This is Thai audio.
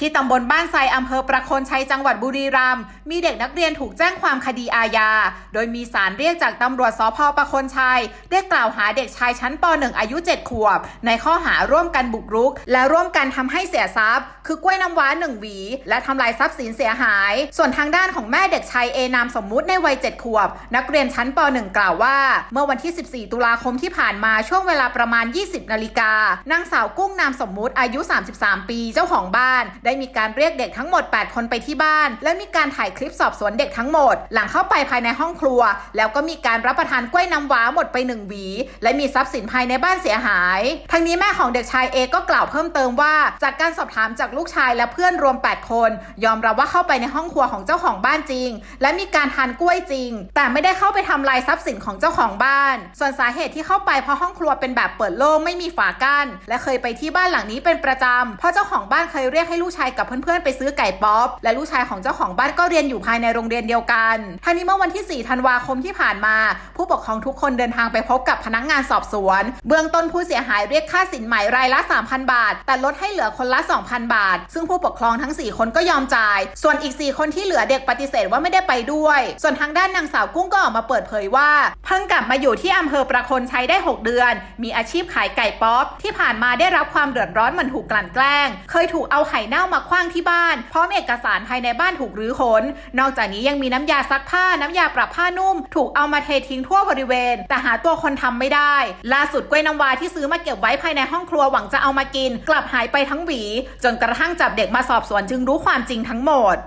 ที่ตำบลบ้านไซอำเภอประโคนชัยจังหวัดบุรีรัมย์มีเด็กนักเรียนถูกแจ้งความคดีอาญา โดยมีสารเรียกจากตำรวจสพประโคนชัย ได้กล่าวหาเด็กชายชั้นป .1 อายุ 7 ขวบ ในข้อหาร่วมกันบุกรุก และร่วมกันทำให้เสียทรัพย์ คือกล้วยน้ำว้าหนึ่งหวี และทำลายทรัพย์สินเสียหาย ส่วนทางด้านของแม่เด็กชายเอนามสมมุติในวัย 7 ขวบ นักเรียนชั้นป .1 กล่าวว่า เมื่อวันที่ 14 ตุลาคมที่ผ่านมาช่วงเวลาประมาณ 20 นาฬิกานางสาวกุ้งนามสมมุติอายุ 33 ปีเจ้าของบ้านได้มีการเรียกเด็กทั้งหมด 8 คนไปที่บ้าน และมีการถ่ายคลิปสอบสวนเด็กทั้งหมด หลังเข้าไปภายในห้องครัว แล้วก็มีการรับประทานกล้วยน้ำว้าหมดไปหนึ่งหวี และมีทรัพย์สินภายในบ้านเสียหาย ทั้งนี้แม่ของเด็กชายเอก็กล่าวเพิ่มเติมว่า จากการสอบถามจากลูกชายและเพื่อนรวม 8 คน ยอมรับว่าเข้าไปในห้องครัวของเจ้าของบ้านจริง และมีการทานกล้วยจริง แต่ไม่ได้เข้าไปทำลายทรัพย์สินของเจ้าของบ้าน ส่วนสาเหตุที่เข้าไปเพราะห้องครัวเป็นแบบเปิดโล่งไม่มีฝากั้นและเคยไปที่บ้านหลังนี้เป็นประจำเพราะเจ้าของบ้านเคยเรียกให้ลูกชายกับเพื่อนๆไปซื้อไก่ป๊อป และลูกชายของเจ้าของบ้านก็เรียนอยู่ภายในโรงเรียนเดียวกันทั้งนี้เมื่อวันที่ 4 ธันวาคมที่ผ่านมา ผู้ปกครองทุกคนเดินทางไปพบกับพนักงานสอบสวน เบื้องต้นผู้เสียหายเรียกค่าสินไหมรายละ 3,000 บาท แต่ลดให้เหลือคนละ 2,000 บาท ซึ่งผู้ปกครองทั้ง 4 คนก็ยอมจ่าย ส่วนอีก 4 คนที่เหลือเด็กปฏิเสธว่าไม่ได้ไปด้วย ส่วนทางด้านนางสาวกุ้งก็ออกมาเปิดเผยว่า เพิ่งกลับมาอยู่ที่อำเภอประคนชัยได้ 6 เดือน มีอาชีพขายไก่ป๊อป ที่ผ่านมาได้รับความเดือดร้อนเหมือนถูกกลั่นแกล้ง เคยถูกเอาไข่เน่ามาคว้างที่บ้าน พร้อมเอกสารภายในบ้านถูกรื้อค้น นอกจากนี้ยังมีน้ำยาซักผ้า น้ำยาปรับผ้านุ่ม ถูกเอามาเททิ้งทั่วบริเวณ แต่หาตัวคนทำไม่ได้ ล่าสุดกล้วยน้ำว้าที่ซื้อมาเก็บไว้ภายในห้องครัวหวังจะเอามากิน กลับหายไปทั้งหวี จนกระทั่งจับเด็กมาสอบสวนจึงรู้ความจริงทั้งหมด